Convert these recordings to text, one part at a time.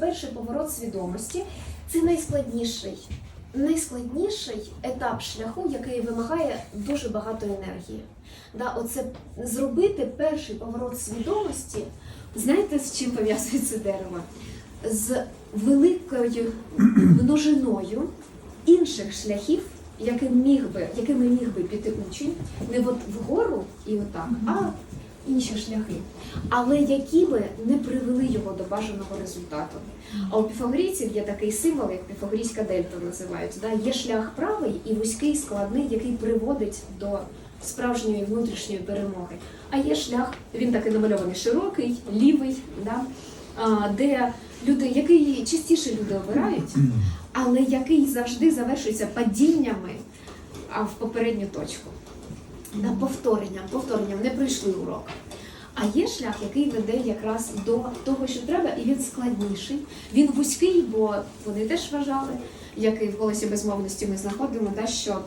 перший поворот свідомості. Це найскладніший, найскладніший етап шляху, який вимагає дуже багато енергії. Да, оце зробити перший поворот свідомості. Знаєте, з чим пов'язується дерево? З великою множиною інших шляхів, яким міг би, якими міг би піти учень, не от вгору і отак, а інші шляхи, але які би не привели його до бажаного результату. А у піфагорійців є такий символ, як піфагорійська дельта називають. Да? Є шлях правий і вузький, складний, який приводить до справжньої внутрішньої перемоги. А є шлях, він такий намальований широкий, лівий, да? а, де люди, який частіше люди обирають, але який завжди завершується падіннями в попередню точку. Да, повторенням, повторенням, не пройшли урок. А є шлях, який веде якраз до того, що треба, і він складніший. Він вузький, бо вони теж вважали, як і в голосі безмовності ми знаходимо, да, що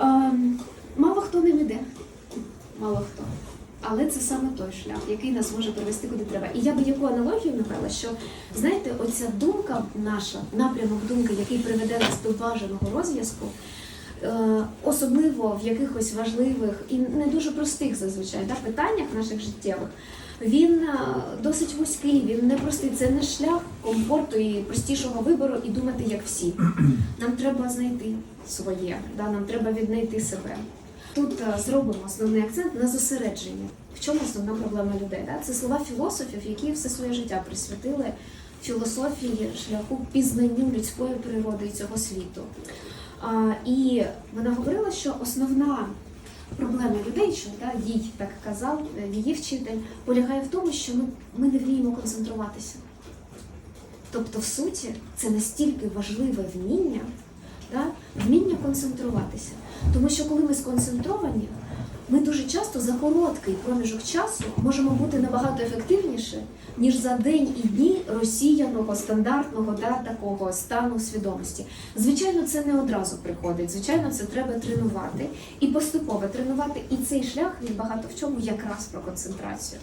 ем, мало хто ним іде. Мало хто. Але це саме той шлях, який нас може привести куди треба. І я би яку аналогію навела, що знаєте, оця думка наша, напрямок думки, який приведе нас до бажаного розв'язку, е, особливо в якихось важливих і не дуже простих зазвичай да, питаннях наших життєвих, він е, досить вузький, він не простий. Це не шлях комфорту і простішого вибору і думати як всі. Нам треба знайти своє, да, нам треба віднайти себе. Тут е, зробимо основний акцент на зосередження. В чому основна проблема людей? Да? Це слова філософів, які все своє життя присвятили філософії шляху пізнанню людської природи і цього світу. І вона говорила, що основна проблема людей, що да, їй так казав, е, її вчитель, полягає в тому, що ми, ми не вміємо концентруватися. Тобто, в суті, це настільки важливе вміння, да, вміння концентруватися. Тому що коли ми сконцентровані, ми дуже часто за короткий проміжок часу можемо бути набагато ефективніше, ніж за день і дні розсіяного стандартного да, такого стану свідомості. Звичайно, це не одразу приходить. Звичайно, це треба тренувати і поступово тренувати. І цей шлях він багато в чому якраз про концентрацію.